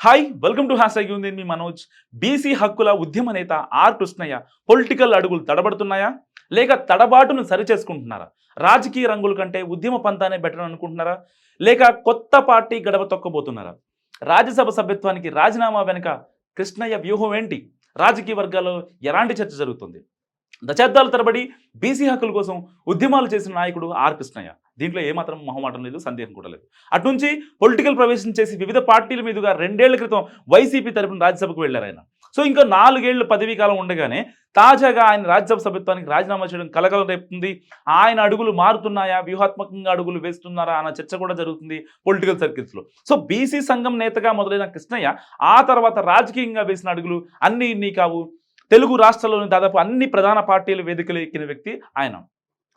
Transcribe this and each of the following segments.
Hi welcome to hashtag ఉంది మీ Manoj BC హక్కుల ఉద్యమ నేత ఆర్ కృష్ణయ్య పొలిటికల్ అడుగులు తడబడుతున్నాయా లేక తడబాటును సరిచేసుకుంటున్నారా రాజకీయ రంగుల కంటే ఉద్యమ పంతానే బెటర్ అనుకుంటున్నారా లేక కొత్త పార్టీ గడప తొక్కబోతున్నారా రాజ్యసభ సభ్యత్వానికి రాజీనామా వెనుక కృష్ణయ్య వ్యూహం ఏంటి రాజకీయ వర్గాల్లో ఎలాంటి చర్చ జరుగుతుంది దశాబ్దాల తరబడి బీసీ హక్కుల కోసం ఉద్యమాలు చేసిన నాయకుడు ఆర్ కృష్ణయ్య. దీంట్లో ఏమాత్రం మొహమాటం లేదు సందేహం కూడా లేదు. అటునుంచి పొలిటికల్ ప్రవేశం చేసి వివిధ పార్టీల మీదుగా రెండేళ్ళ క్రితం వైసీపీ తరపున రాజ్యసభకు వెళ్ళారు ఆయన. సో ఇంకా నాలుగేళ్ళు పదవీ కాలం ఉండగానే తాజాగా ఆయన రాజ్యసభ సభ్యత్వానికి రాజీనామా చేయడం కలకలం రేపుతుంది. ఆయన అడుగులు మారుతున్నాయా? వ్యూహాత్మకంగా అడుగులు వేస్తున్నారా? అన్న చర్చ కూడా జరుగుతుంది పొలిటికల్ సర్కిల్స్లో. సో బీసీ సంఘం నేతగా మొదలైన కృష్ణయ్య ఆ తర్వాత రాజకీయంగా వేసిన అడుగులు అన్ని ఇన్ని కావు. తెలుగు రాష్ట్రాల్లోని దాదాపు అన్ని ప్రధాన పార్టీల వేదికలు ఎక్కిన వ్యక్తి ఆయన.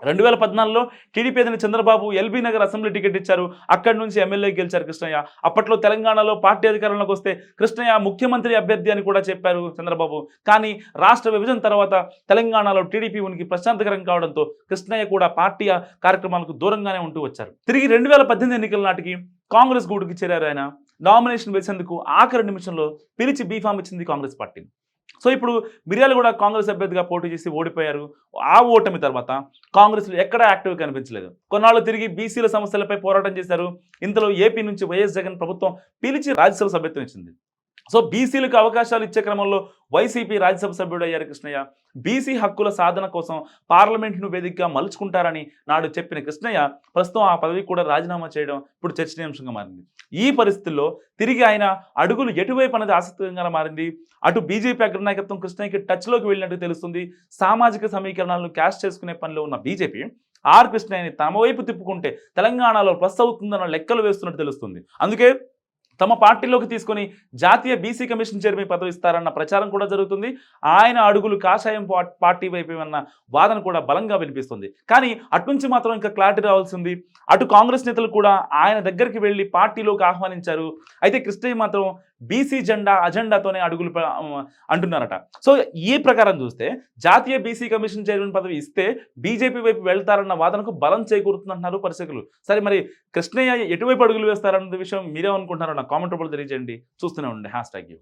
రెండు వేల పద్నాలుగులో TDP అధిన Chandrababu LB Nagar assembly ticket ఇచ్చారు. అక్కడి నుంచి ఎమ్మెల్యే గెలిచారు కృష్ణయ్య. అప్పట్లో తెలంగాణలో పార్టీ అధికారంలోకి వస్తే కృష్ణయ్య ముఖ్యమంత్రి అభ్యర్థి అని కూడా చెప్పారు చంద్రబాబు. కానీ రాష్ట్ర విభజన తర్వాత తెలంగాణలో టీడీపీ ఉనికి ప్రశాంతకరం కావడంతో కృష్ణయ్య కూడా పార్టీ కార్యక్రమాలకు దూరంగానే ఉంటూ వచ్చారు. తిరిగి రెండు వేల పద్దెనిమిది ఎన్నికల నాటికి కాంగ్రెస్ గూడుకి చేరారు ఆయన. నామినేషన్ వేసేందుకు ఆఖరి నిమిషంలో పిలిచి బీఫామ్ ఇచ్చింది కాంగ్రెస్ పార్టీ. సో ఇప్పుడు మిర్యాలు కూడా కాంగ్రెస్ అభ్యర్థిగా పోటీ చేసి ఓడిపోయారు. ఆ ఓటమి తర్వాత కాంగ్రెస్లో ఎక్కడా యాక్టివ్ కనిపించలేదు. కొన్నాళ్ళు తిరిగి బీసీల సమస్యలపై పోరాటం చేశారు. ఇంతలో ఏపీ నుంచి వైఎస్ జగన్ ప్రభుత్వం పిలిచి రాజ్యసభ సభ్యత్వం ఇచ్చింది. సో బీసీలకు అవకాశాలు ఇచ్చే క్రమంలో వైసీపీ రాజ్యసభ సభ్యుడు అయ్యారు కృష్ణయ్య. బీసీ హక్కుల సాధన కోసం పార్లమెంట్ను వేదికగా మలుచుకుంటారని నాడు చెప్పిన కృష్ణయ్య ప్రస్తుతం ఆ పదవి కూడా రాజీనామా చేయడం ఇప్పుడు చర్చనీయాంశంగా మారింది. ఈ పరిస్థితుల్లో తిరిగి ఆయన అడుగులు ఎటువైపు అనేది ఆసక్తికరంగా మారింది. అటు బీజేపీ అగ్రనాయకత్వం కృష్ణయ్యకి టచ్లోకి వెళ్ళినట్టు తెలుస్తుంది. సామాజిక సమీకరణాలను క్యాష్ చేసుకునే పనిలో ఉన్న బీజేపీ ఆర్ కృష్ణయ్యని తమ వైపు తిప్పుకుంటే తెలంగాణలో ప్లస్ అవుతుందన్న లెక్కలు వేస్తున్నట్టు తెలుస్తుంది. అందుకే తమ పార్టీలోకి తీసుకొని జాతీయ బీసీ కమిషన్ చైర్మన్ పదవి ఇస్తారన్న ప్రచారం కూడా జరుగుతుంది. ఆయన అడుగులు కాషాయం పార్టీ వైపు అన్న వాదన కూడా బలంగా వినిపిస్తుంది. కానీ అటు నుంచి మాత్రం ఇంకా క్లారిటీ రావాల్సింది అటు కాంగ్రెస్ నేతలు కూడా ఆయన దగ్గరికి వెళ్ళి పార్టీలోకి ఆహ్వానించారు. అయితే కృష్ణయ్య మాత్రం బీసీ జెండా అజెండాతోనే అడుగులు అంటున్నారట. సో ఈ ప్రకారం చూస్తే జాతీయ బీసీ కమిషన్ చైర్మన్ పదవి ఇస్తే బీజేపీ వైపు వెళ్తారన్న వాదనకు బలం చేకూరుతుందంటున్నారు పరిశీలకులు. సరే మరి కృష్ణయ్య ఎటువైపు అడుగులు వేస్తారన్న విషయం మీరేమనుకుంటున్నారో నా కామెంట్ రూపంలో తెలియజేయండి. చూస్తూనే ఉండండి. Hashtag you.